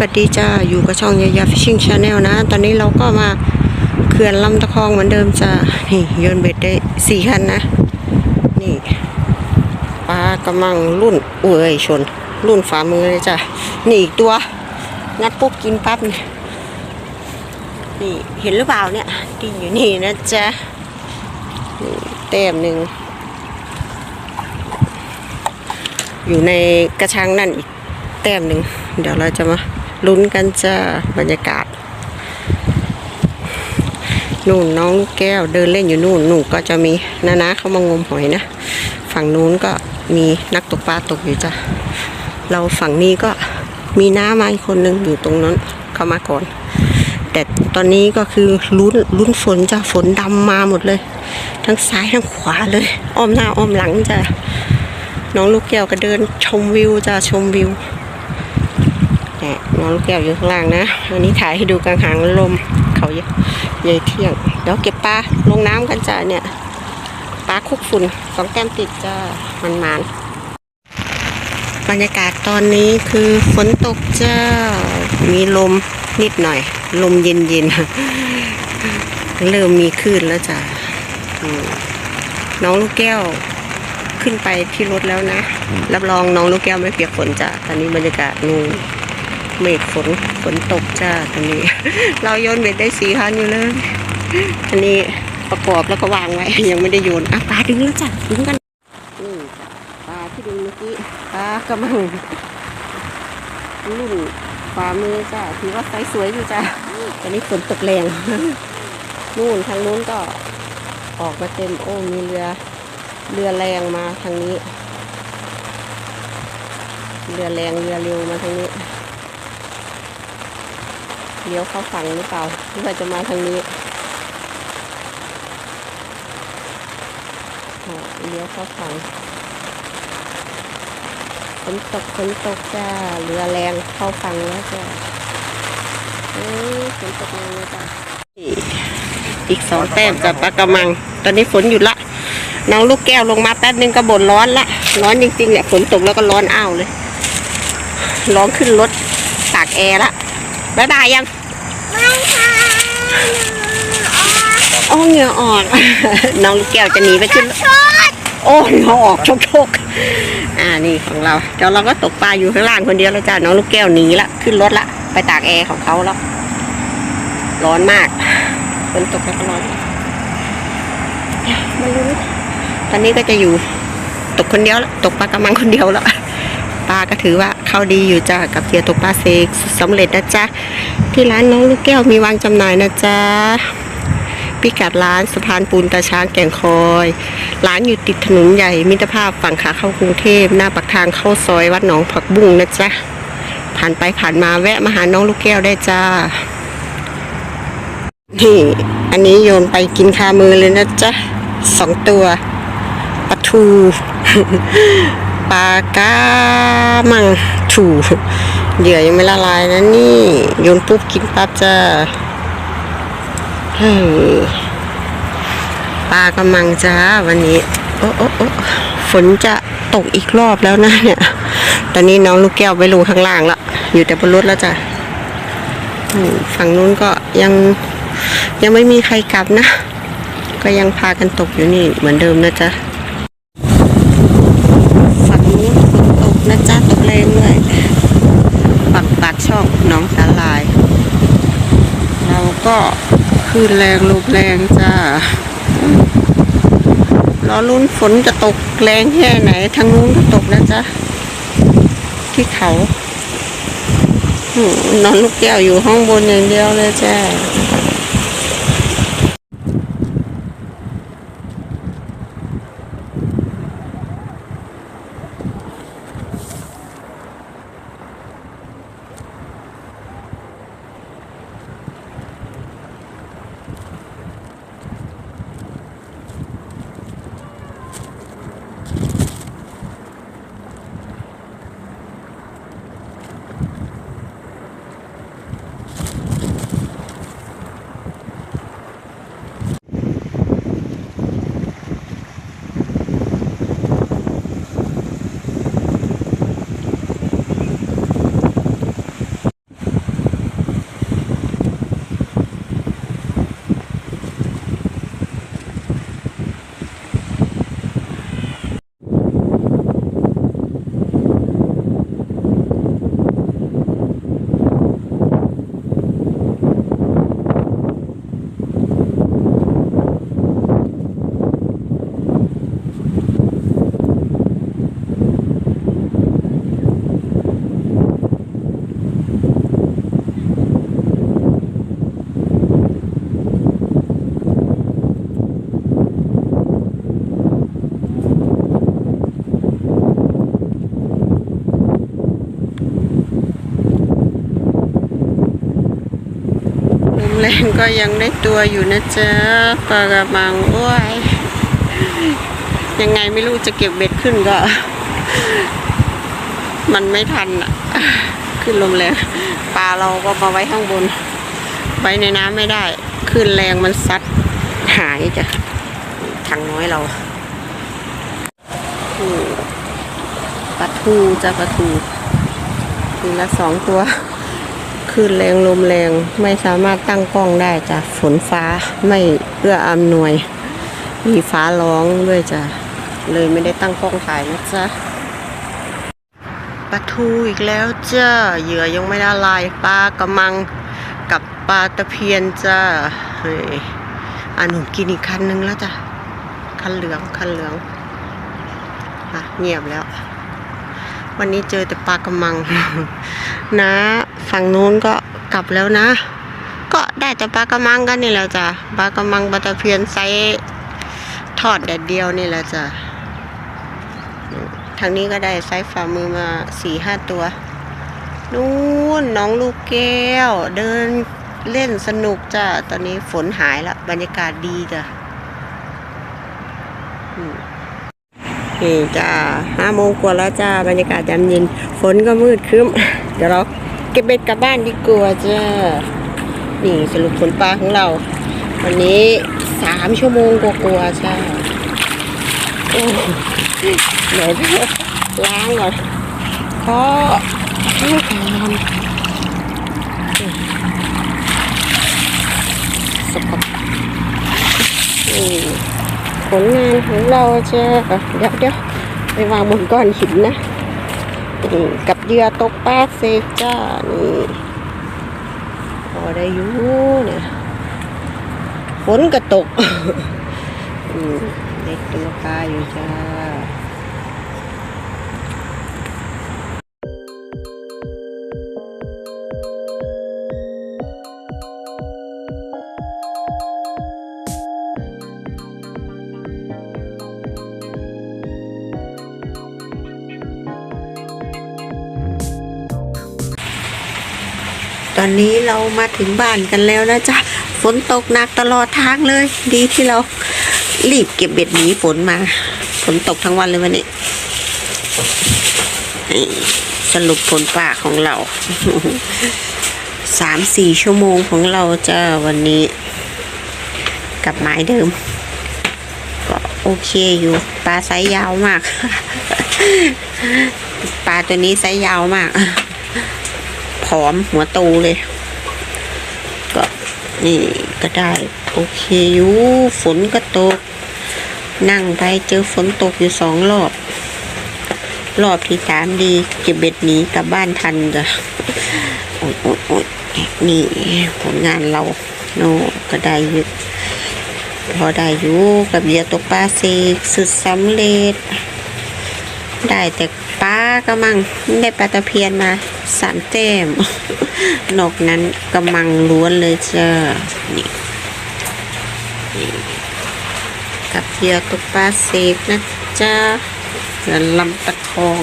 วัสดีจ้า อยู่กับช่องยายาฟิชชิ่งชาแนลนะ ตอนนี้เราก็มาเขื่อนลำตะคองเหมือนเดิมจ้า นี่โยนเบ็ดได้สี่คันนะ นี่ปลากำลังรุ่นเอ้ยชน รุ่นฝ่ามือเลยจ้ะนี่อีกตัว งัดปุ๊บกินปั๊บนี่นี่เห็นหรือเปล่าเนี่ยกินอยู่นี่นะจ๊ะนี่แต้มหนึ่ง อยู่ในกระชังนั่นอีกแต้มหนึ่ง เดี๋ยวเราจะมา ลุ้นกันจ้าบรรยากาศ นู่นน้องแก้วเดินเล่นอยู่นู่นหนู่นก็จะมีนานาเขามางมหอยนะ ฝั่งนู้นก็มีนักตกปลาตกอยู่จ้ะเราฝั่งนี้ก็มีน้ามาอีกคนหนึ่งอยู่ตรงนั้นเข้ามาก่อน แต่ตอนนี้ก็คือลุ้นลุ้นฝนจ้ะฝนดำมาหมดเลย ทั้งซ้ายทั้งขวาเลย อ้อมหน้าอ้อมหลังจ้ะน้องลูกแก้วก็เดินชมวิวจ้ะชมวิว นี่ยน้องลูกแก้วอยู่ข้างล่างนะอันนี้ถ่ายให้ดูกลางหางลมเขาเยใหญ่เที่ยง เดี๋ยวเก็บปลาลงน้ำกันจ้ะเนี่ยปลาคุกฝุ่นสองแก้มติดจ้ะมันมันๆบรรยากาศตอนนี้คือฝนตกจ้ามีลมนิดหน่อย ลมเย็นๆเริ่มมีคลื่นแล้วจ้ะอืมน้องลูกแก้วขึ้นไปที่รถแล้วนะ รับรองน้องลูกแก้วไม่เปียกฝนจ้ะตอนนี้บรรยากาศนูน เมฆฝนฝนตกจ้าตอนนี้ เราโยนเบ็ดได้สี่คันอยู่เลยอันนี้ประกอบแล้วก็วางไว้ ยังไม่ได้โยนอะปลาดึงแล้วจ้ะดึงกันนี่ปลาที่ดึงเมื่อกี้ปลากระมังรุ่นฝ่ามือจ้ะถือว่าไซส์สวยอยู่จ้ะตอนนี้ฝนตกแรงนู่นทางนู้นก็ออกมาเต็มโอ้มีเรือเรือแรงมาทางนี้ เรือแรงเรือเร็วมาทางนี้ เลี้ยวเข้าฝั่งหรือเปล่าหรือว่าจะมาทางนี้อ๋อเลี้ยวเข้าฝั่งฝนตกฝนตกจ้าเรือแรงเข้าฝั่งแล้วจ้าเอ้ยฝนตกแรงเลยจ้าอีกสองแต้มจากปลากระมัง ตอนนี้ฝนหยุดละน้องลูกแก้วลงมาแป๊บนึงก็บ่นร้อนละร้อนจริงๆเนี่ยฝนตกแล้วก็ร้อนอ้าวเลย ร้อนขึ้นรถตากแอร์ละ บ๊ายบายยังไม่ค่ะโอ้เหงื่อออก น้องลูกแก้วจะหนีไปขึ้นรถโอ้เหงื่อออกชกชกๆอ่านี่ของเราเดี๋ยวเราก็ตกปลาอยู่ข้างล่างคนเดียวแล้วจ้าน้องลูกแก้วหนีละขึ้นรถละ ไปตากแอร์ของเขาแล้ว ร้อนมากฝนตกแล้วก็ร้อนไม่รู้ตอนนี้ก็จะอยู่ตกคนเดียวแล้วตกปลากระมังคนเดียวแล้ว ปลาก็ถือว่าเข้าดีอยู่จ้ากับเทียตกปลาเซกสำเร็จนะจ๊ะที่ร้านน้องลูกแก้วมีวางจำหน่ายนะจ๊ะพิกัดร้านสะพานปูนตาช้างแก่งคอย ร้านอยู่ติดถนนใหญ่มิตรภาพฝั่งขาเข้ากรุงเทพหน้าปากทางเข้าซอยวัดหนองผักบุ้งนะจ๊ะผ่านไปผ่านมาแวะมาหาน้องลูกแก้วได้จ้านี่อันนี้โยนไปกินคามือเลยนะจ๊ะสองตัวปลาทู ปลากามังถูเหยื่อยังไม่ละลายนะนี่โยนปุ๊บกินปั๊บจ้าเฮ้ยปลากระมังจ้าวันนี้ โอ้โอ้โอ้ฝนจะตกอีกรอบแล้วนะเนี่ย ตอนนี้น้องลูกแก้วไปลงข้างล่างละอยู่แต่บนรถแล้วจ้ะฝั่งนู้นก็ยังยังไม่มีใครกลับนะ ก็ยังพากันตกอยู่นี่เหมือนเดิมนะจ๊ะ ฝั่งนู้นฝ นะจ๊ะตกแรงเลยฝั่งปากช่องน้องสาลาย เราก็ขึ้นแรงลมแรงจ้ารอลุ้นฝนจะตกแรงแค่ไหน ทางนู้นก็ตกนะจ๊ะ ที่เขานอนลูกแก้วอยู่ห้องบนอย่างเดียวเลยจ้า ก็ยังได้ตัวอยู่นะจ๊ะปลากระมังอ้วยยังไงไม่รู้จะเก็บเบ็ดขึ้นก็ มันไม่ทันอะ ขึ้นลมแรงปลาเราก็มาไว้ข้างบน ไว้ในน้ำไม่ได้ ขึ้นแรงมันซัดหายจ้ะทางน้อยเราปลาทูจะปลาทูทีละสองตัว ขึ้นแรงลมแรงไม่สามารถตั้งกล้องได้จ้ะฝนฟ้าไม่เอื้ออำนวย มีฟ้าร้องด้วยจ้ะเลยไม่ได้ตั้งกล้องถ่ายนะจ๊ะปลาทูอีกแล้วจ้าเหยื่อยังไม่ละลายปลากระมังกับปลาตะเพียนจ้าเฮ้ยอะหนูกินอีกคันนึงแล้วจ้ะคันเหลืองคันเหลืองอะเงียบแล้ว วันนี้เจอแต่ปลากระมังนะ ฝั่งนู้นก็กลับแล้วนะ ก็ได้แต่ปลากระมังกันนี่แหละจ้ะปลากระมังปลาตะเพียนไซส์ทอดแดดเดียวนี่แหละจ้ะทางนี้ก็ได้ไซส์ฝ่ามือมาสี่ห้าตัวนู่นน้องลูกแก้ว เดินเล่นสนุกจ้ะตอนนี้ฝนหายละบรรยากาศดีจ้ะนี่จ้าห้าโมงกว่าแล้วจ้าบรรยากาศยามเย็น ฝนก็มืดครึ้ม เดี๋ยวเรา ก็บเบ็ดกลับบ้านดีกว่าจ้านี่สรุปผลปลาของเรา วันนี้สามชั่วโมงกว่าๆจ้าโอ้เดี๋ยวล้างก่อนเพราะให้แข็งนอนสกปรกนี่ผลงานของเราจ้าเดี๋ยวเดี๋ยวไปวางบนก้อนหินนะ นี่กับเหยื่อตกปลาเซกจ้านี่พอได้อยู่เนี่ยฝนก็ตกเด็กตัวปลาอยู่จ้า ตอนนี้เรามาถึงบ้านกันแล้วนะจ๊ะ ฝนตกหนักตลอดทางเลย ดีที่เรารีบเก็บเบ็ดหนีฝนมา ฝนตกทั้งวันเลยวันนี้ สรุปผลป่าของเราสามสี่ชั่วโมงของเราจ้าวันนี้ กับไม้เดิม ก็โอเคอยู่ปลาไซส์ยาวมาก ปลาตัวนี้ไซส์ยาวมาก ผอมหัวโตเลย ก็นี่ก็ได้ โอเคอยู่ฝนก็ตก นั่งไปเจอฝนตกอยู่สองรอบ รอบที่สามดีเก็บเบ็ดหนีกลับบ้านทันจ้ะโอ๊ยโอ๊ยโอ๊ยนี่ผลงานเราโน่ก็ได้อยู่พอได้อยู่กับเหยื่อตกปลาเซกสุดสำเร็จ ได้แต่ปลาก็มังได้ปลาตะเพียนมาสามเต็มนกนั้นกำมังล้วนเลยจ้านี่กับเหยื่อตกปลาเสกนะจ้าและลำตะคอง